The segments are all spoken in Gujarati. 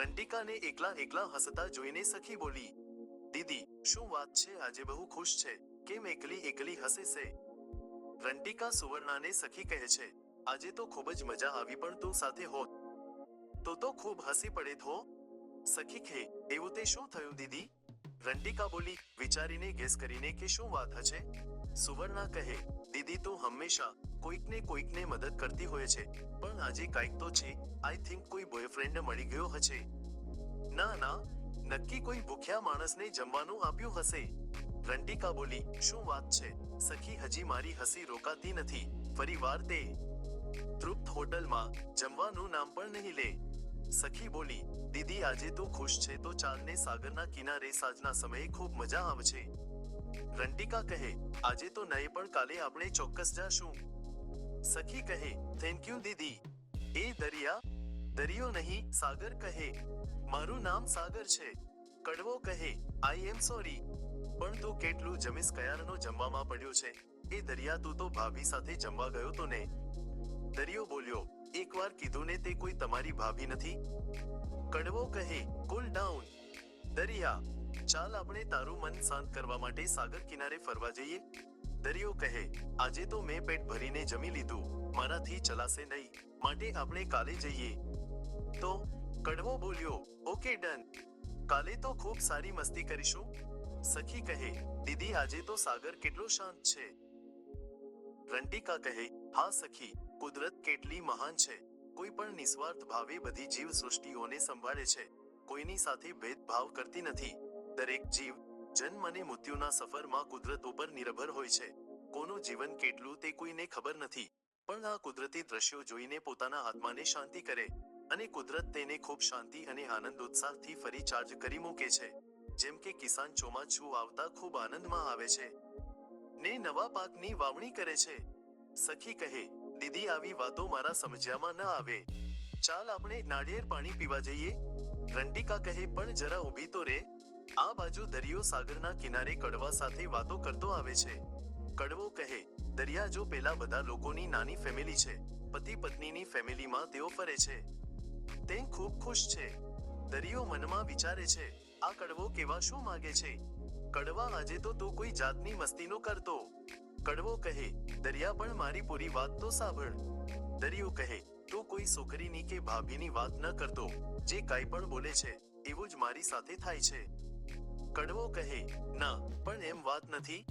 રંટિકાને એકલા એકલા હસતા જોઈને સખી બોલી, દીદી, શું વાત છે? આજે બહુ ખુશ છે. કેમ એકલી એકલી હસે છે? રંટિકા સુવર્ણાને સખી કહે છે, આજે તો ખૂબ જ મજા આવી, પણ તું સાથે હોત તો તો ખૂબ હસી પડે થો સખી ખે એવું તે શું થયું, દીદી? રંટિકા બોલી, વિચારીને ગેસ કરીને કે, શું વાત હશે? સુવર્ણા કહે, દીદી, તું હંમેશા કોઈકને કોઈકને મદદ કરતી હોય છે. પણ આજે કાંઈક તો છે. આઈ થિંક કોઈ બોયફ્રેન્ડ મળી ગયો હશે. ના ના. નક્કી કોઈ ભૂખ્યા માણસને જમવાનું આપ્યું હશે. રંટિકા બોલી, શું વાત છે? સખી હજી મારી હસી રોકાતી નથી. ફરી વાર દે. તૃપ્ત હોટલમાં જમવાનું નામ પણ નહીં લે. સખી બોલી, દીદી, આજે તો ખુશ છે તો ચાલને સાગરના કિનારે સાંજના સમયે ખૂબ મજા આવશે. રંટિકા કહે, આજે તો નહીં, પણ કાલે આપણે ચોક્કસ જાશું. સખી કહે થેન્ક યુ દીદી એ દરિયા દરિયો નહીં સાગર કહે મારું નામ સાગર છે કડવો કહે આઈ એમ સોરી પણ તું કેટલું જમીસ કયારનો જમવામાં પડ્યો છે એ દરિયા તું તો ભાભી સાથે જમવા ગયો તો ને દરિયો બોલ્યો એકવાર કીધું ને તે કોઈ તમારી ભાભી નથી કડવો કહે કુલ ડાઉન દરિયા ચાલ આપણે તારું મન શાંત કરવા માટે સાગર કિનારે ફરવા જઈએ દરિયો કહે, આજે તો મેં પેટ ભરીને જમી લીધું, મારાથી ચલાશે નહીં, માટે આપણે કાલે જઈએ. તો કડવો બોલ્યો, ઓકે, ડન. કાલે તો ખૂબ સારી મસ્તી કરીશું. સખી કહે, દીદી, આજે તો સાગર કેટલો શાંત છે. રંટિકા કહે, હા, સખી, કુદરત કેટલી મહાન છે. કોઈ પણ નિસ્વાર્થ ભાવે બધી જીવ સૃષ્ટિઓને સંભાળે છે. કોઈની સાથે ભેદભાવ કરતી નથી. દરેક જીવ જન્મ અને મૃત્યુના સફરમાં કુદરત ઉપર નિર્ભર હોય છે. કોનું જીવન કેટલું તે કોઈને ખબર નથી. પણ આ કુદરતી દ્રશ્યો જોઈને પોતાના આત્માને શાંતિ કરે અને કુદરત તેને ખૂબ શાંતિ અને આનંદ ઉત્સાહથી ફરી ચાર્જ કરી મૂકે છે. જેમ કે કિસાન ચોમાસું આવતા ખૂબ આનંદમાં આવે છે. ને નવા પાકની વાવણી કરે છે. સખી કહે, દીદી, આવી વાતો મારા સમજ્યામાં ન આવે. ચાલ આપણે નાળિયેર પાણી પીવા જઈએ. રંટિકા કહે, પણ જરા ઊભી તો રે. આ બાજુ દરિયો સાગરના કિનારે કડવા સાથે વાતો કરતો આવે છે. કડવો કહે, દરિયા જો પેલા બધા લોકોની નાની ફેમિલી છે પતિ પત્નીની ફેમિલીમાં તેઓ ફરે છે. તે ખૂબ ખુશ છે. દરિયો મનમાં વિચારે છે, આ કડવો કેવા શું માગે છે? કડવા આજે તો તું કોઈ જાતની મસ્તીનો કરતો. કડવો કહે, દરિયા પણ મારી પૂરી વાત તો સાંભળ. દરિયો કહે, તું કોઈ છોકરીની કે ભાભીની વાત ન કરતો, જે કાંઈ પણ બોલે છે, એવું જ મારી સાથે થાય છે. કડવો કહે. ના, પણ એમ વાત નથી.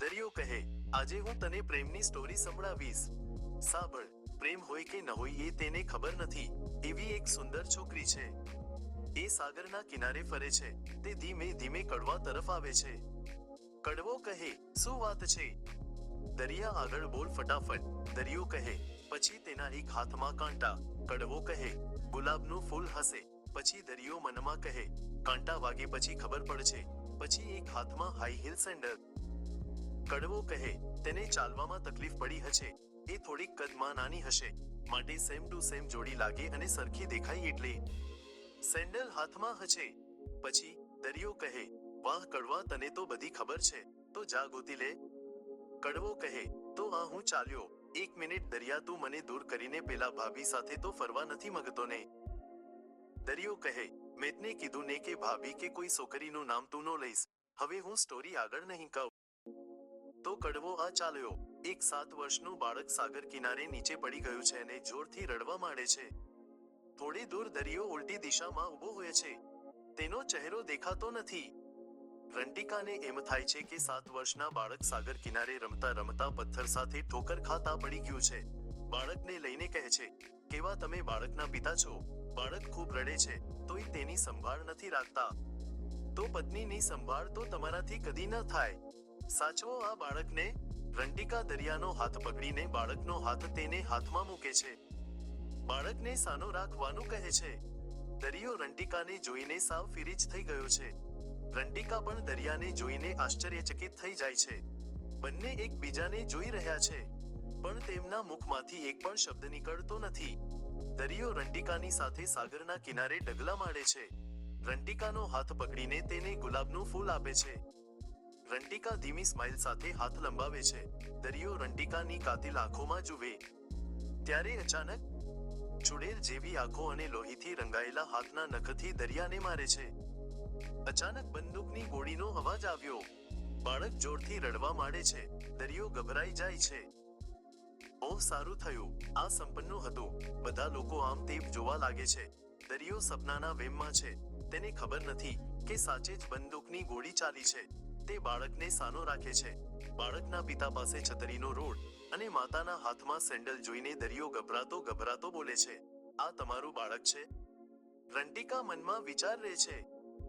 દરિયો કહે, આજે હું તને પ્રેમની સ્ટોરી સંભળાવીશ. સાંભળ, પ્રેમ હોય કે ન હોય એ તેને ખબર નથી. એવી એક સુંદર છોકરી છે. એ સાગરના કિનારે ફરે છે. તે ધીમે ધીમે કડવા તરફ આવે છે. કડવો કહે, શું વાત છે? દરિયા આગળ બોલ ફટાફટ. દરિયો કહે, પછી તેના એક હાથમાં કાંટા. કડવો કહે, ગુલાબનું ફૂલ હશે. પછી દરિયો મનમાં કહે, કાંટા વાગે પછી ખબર પડશે. પછી એક હાથમાં હાઈ હિલ સેન્ડલ કડવો કહે, તેને ચાલવામાં તકલીફ પડી હશે. એ થોડીક કદમાં નાની હશે. માટે સેમ ટુ સેમ જોડી લાગે અને સરખી દેખાય એટલે. સેન્ડલ હાથમાં હશે. પછી દરિયો કહે, વાહ, કડવા, તને તો બધી ખબર છે. તો જા, ગોતી લે. કડવો કહે, તો આ હું ચાલ્યો. એક મિનિટ દરિયા તું મને દૂર કરીને પેલા ભાભી સાથે તો ફરવા નથી મગતો ને. દરિયો કહે, મેતને કીધું ને કે ભાભી કે કોઈ છોકરીનું નામ તું ન લઈશ. હવે હું સ્ટોરી આગળ નહીં કહું. તો કડવો આ ચાલ્યો. એક સાત વર્ષનું બાળક સાગર કિનારે નીચે પડી ગયું છે અને જોરથી રડવા માંડે છે. થોડી દૂર દરિયો ઉલટી દિશામાં ઊભો હોય છે. તેનો ચહેરો દેખાતો નથી. રંટિકાને એમ થાય છે કે સાત વર્ષના બાળક સાગર કિનારે રમતા રમતા પથ્થર સાથે ઠોકર ખાતા પડી ગયું છે. બાળકને લઈને કહે છે, કેવા તમે બાળકના પિતા છો? બાળક ખૂબ રડે છે, તોય તેની સંભાળ નથી રાખતા. તો પત્નીની સંભાળ તો તમારાથી કદી ન થાય. સાચવો આ બાળકને? રંટિકા દરિયાનો હાથ પકડીને બાળકનો હાથ તેને હાથમાં મૂકે છે. બાળકને સાનો રાખવાનું કહે છે. દરિયો રંટિકાને જોઈને સાવ ફિરીજ થઈ ગયો છે. રંટિકા પણ દરિયાને જોઈને આશ્ચર્યચકિત થઈ જાય છે. બંને એકબીજાને જોઈ રહ્યા છે. પણ તેમના મુખમાંથી એક પણ શબ્દ નીકળતો નથી. દરિયો રંટિકાની સાથે સાગરના કિનારે ડગલા માડે છે. રંટિકાનો હાથ પકડીને તેને ગુલાબનું ફૂલ આપે છે. રંટિકા ધીમી સ્માઇલ સાથે હાથ લંબાવે છે. દરિયો રંટિકાની કાતિલ આંખોમાં જુએ. ત્યારે અચાનક ચુડેલ જેવી આંખો અને લોહીથી રંગાયેલા હાથના નખથી દરિયાને મારે છે. અચાનક બંદૂકની ગોળીનો અવાજ આવ્યો. બાળક જોરથી રડવા માંડે છે. દરિયો ગભરાઈ જાય છે. ઓહ સારું થયું. આ સંપન્નું હતું. બધા લોકો આમ તેમ જોવા લાગે છે. દરિયો સપનાના વેમમાં છે. તેને ખબર નથી કે સાચે જ બંદૂકની ગોળી ચાલી છે. તે બાળકને સાનો રાખે છે. બાળકના પિતા પાસે છતરીનો રોડ અને માતાના હાથમાં સેન્ડલ જોઈને દરિયો ગભરાતો ગભરાતો બોલે છે, આ તમારું બાળક છે? રંટિકા મનમાં વિચાર રહે છે,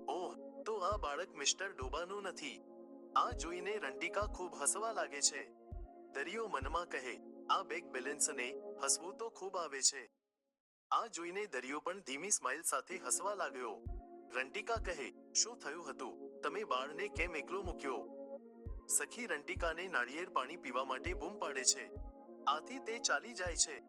ઓહ, તો આ બાળક મિસ્ટર ડોબાનું નથી. આ જોઈને રંટિકા ખૂબ હસવા લાગે છે. દરિયો મનમાં કહે આ બેગ બેલેન્સને હસવું તો ખૂબ આવે છે. આ જોઈને દરિયો પણ ધીમી સ્માઇલ સાથે હસવા લાગ્યો. રંટિકા કહે, શું થયું હતું? તમે બાળને કેમ એકલો મૂક્યો? સખી રંટિકાને નાળિયેર પાણી પીવા માટે બૂમ પાડે છે. આથી તે ચાલી જાય છે.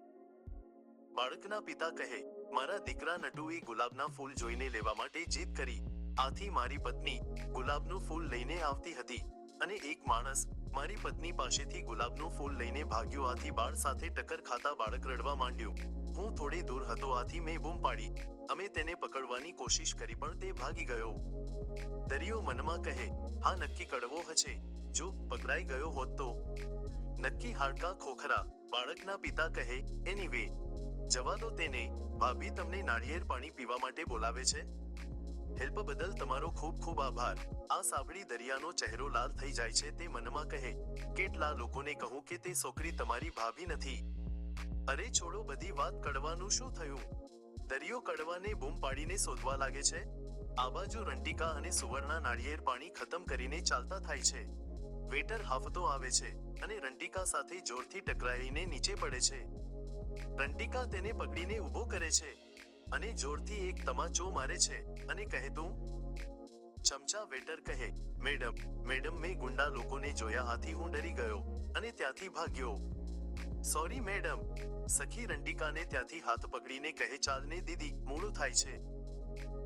બાળકના પિતા કહે, મારા દીકરા નટુએ ગુલાબના ફૂલ જોઈને લેવા માટે જીદ કરી. આથી મારી પત્ની ગુલાબનું ફૂલ લઈને આવતી હતી. અને એક માણસ મારી પત્ની પાસેથી ગુલાબનું ફૂલ લઈને ભાગ્યો આથી બાળ સાથે ટક્કર ખાતા બાળક રડવા માંડ્યું. હું થોડે દૂર હતો આથી મેં બૂમ પાડી. અમે તેને પકડવાની કોશિશ કરી પણ તે ભાગી ગયો. દરિયો મનમાં કહે, હા, નક્કી કડવો હશે. જો પકડાઈ ગયો હોત તો. નક્કી હાડકા ખોખરા, બાળકના પિતા કહે, એની વે. જવા દો તેને. ભાભી તમને નાળિયેર પાણી પીવા માટે બોલાવે છે? હેલ્પ બદલ તમારો ખૂબ ખૂબ આભાર. આ સાંભળી દરિયાનો ચહેરો લાલ થઈ જાય છે તે મનમાં કહે, કેટલા લોકોને કહું કે તે છોકરી તમારી ભાભી નથી. અરે છોડો, બધી વાત કડવાનું શું થયું? દરિયો કડવાને બૂમ પાડીને શોધવા લાગે છે? આ બાજુ રંટિકા અને સુવર્ણા નાળિયેર પાણી ખતમ કરીને ચાલતા થાય છે. વેટર હાફતો આવે છે અને રંટિકા સાથે જોરથી ટકરાઈને નીચે પડે છે. રંટિકા તેને પકડીને ઊભો કરે છે. અને જોરથી એક તમાચો મારે છે અને કહે તું, ચમચા વેટર કહે, મેડમ મેડમ મેં ગુંડા લોકોને જોયા હાથી હું ડરી ગયો અને ત્યાંથી ભાગ્યો. સોરી મેડમ, સખી રંટિકાને ત્યાંથી હાથ પકડીને કહે, ચાલને દીદી, મોડું થાય છે.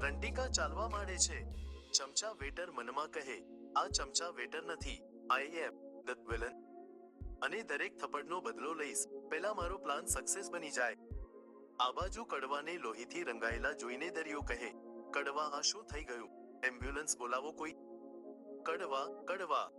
રંટિકા ચાલવા માંડે છે. ચમચા વેટર મનમાં કહે, આ ચમચા વેટર નથી આઈ એમ ધ વિલન અને દરેક થપ્પડનો બદલો લઈશ. પહેલા મારો પ્લાન સક્સેસ બની જાય. આ બાજુ કડવાને લોહીથી રંગાયેલા જોઈને દરિયો કહે, કડવા, આ શું થઈ ગયું? એમ્બ્યુલન્સ બોલાવો કોઈ. કડવા કડવા.